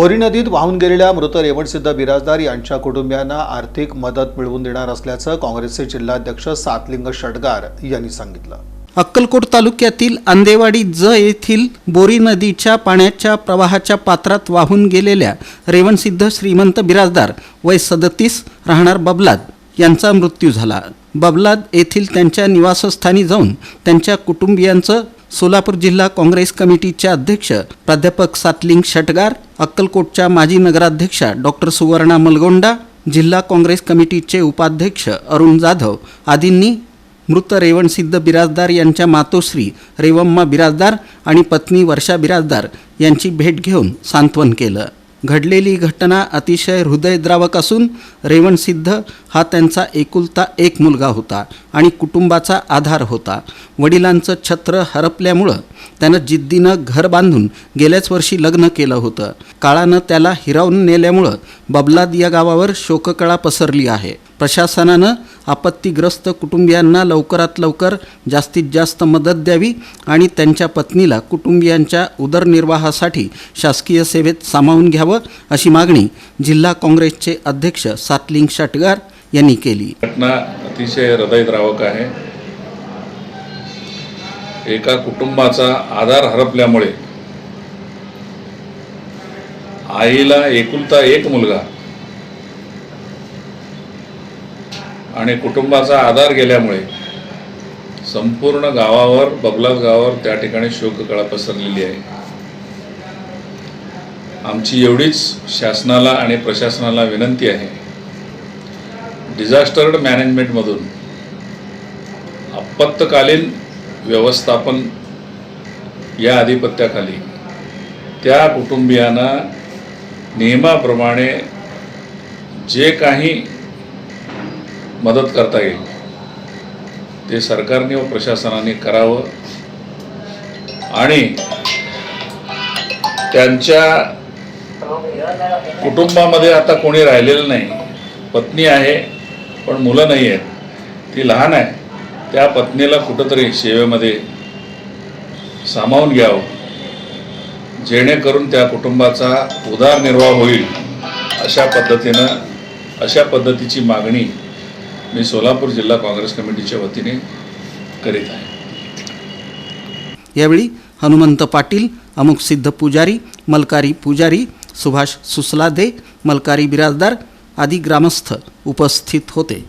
बोरी नदीत वाहून गेलेल्या मृत रेवणसिद्ध बिराजदार यांच्या कुटुंबियांना आर्थिक मदत मिळवून देणार असल्याचं काँग्रेसचे जिल्हाध्यक्ष सातलिंग षटगार यांनी सांगितलं. अक्कलकोट तालुक्यातील आंदेवाडी ज येथील बोरी नदीच्या पाण्याच्या प्रवाहाच्या पात्रात वाहून गेलेल्या रेवणसिद्ध श्रीमंत बिराजदार वय सदतीस राहणार बबलाद यांचा मृत्यू झाला. बबलाद येथील त्यांच्या निवासस्थानी जाऊन त्यांच्या कुटुंबियांचं सोलापूर जिल्हा काँग्रेस कमिटीचे अध्यक्ष प्राध्यापक सातलिंग षटगार अक्कलकोटच्या माजी नगराध्यक्षा डॉक्टर सुवर्णा मलगोंडा जिल्हा काँग्रेस कमिटीचे उपाध्यक्ष अरुण जाधव आदींनी मृत रेवणसिद्ध बिराजदार यांच्या मातोश्री रेवम्मा बिराजदार आणि पत्नी वर्षा बिराजदार यांची भेट घेऊन सांत्वन केलं. घडलेली घटना अतिशय हृदयद्रावक असून रेवणसिद्ध हा त्यांचा एकुलता एक मुलगा होता. आणि कुटुंबाचा आधार होता. वडिलांचं छत्र हरपल्यामुळं त्यानं जिद्दीनं घर बांधून गेल्याच वर्षी लग्न केलं होतं. काळानं त्याला हिरावून नेल्यामुळं बबलाद या गावावर शोककळा पसरली आहे. प्रशासनानं आपत्तीग्रस्त कुटुंबियांना लवकरात लवकर जास्तीत जास्त मदत द्यावी आणि त्यांच्या पत्नीला कुटुंबियांच्या उदरनिर्वाहासाठी शासकीय सेवेत सामावून घ्यावं अशी मागणी जिल्हा काँग्रेसचे अध्यक्ष सातलिंग शटगार यांनी केली. घटना अतिशय हृदयद्रावक आहे. एका कुटुंबाचा आधार हरपल्यामुळे आईला एकुलता एक मुलगा आणि कुटुंबाचा आधार गेल्यामुळे संपूर्ण गावावर बबलाद गावावर त्या ठिकाणी शोककळा पसरलेली आहे. आमची एवढीच शासनाला आणि प्रशासनाला विनंती आहे डिझास्टर्ड मॅनेजमेंटमधून आपत्कालीन व्यवस्थापन या आधिपत्याखाली त्या कुटुंबियांना नियमाप्रमाणे जे काही मदत करता येईल ते सरकारने व प्रशासनाने करावं आणि त्यांच्या कुटुंबामध्ये आता कोणी राहिलेलं नाही. पत्नी आहे पण मुलं नाही आहेत. ती लहान आहे. त्या पत्नीला कुठंतरी सेवेमध्ये सामावून घ्यावं. जेणेकरून त्या कुटुंबाचा उदारनिर्वाह होईल. अशा पद्धतीनं अशा पद्धतीची मागणी मी सोलापूर जिल्हा काँग्रेस कमिटीच्या वतीने करीत आहे. यावेळी हनुमंत पाटील अमुक सिद्ध पुजारी मलकारी पुजारी सुभाष सुसलादे मलकारी बिराजदार आदी ग्रामस्थ उपस्थित होते.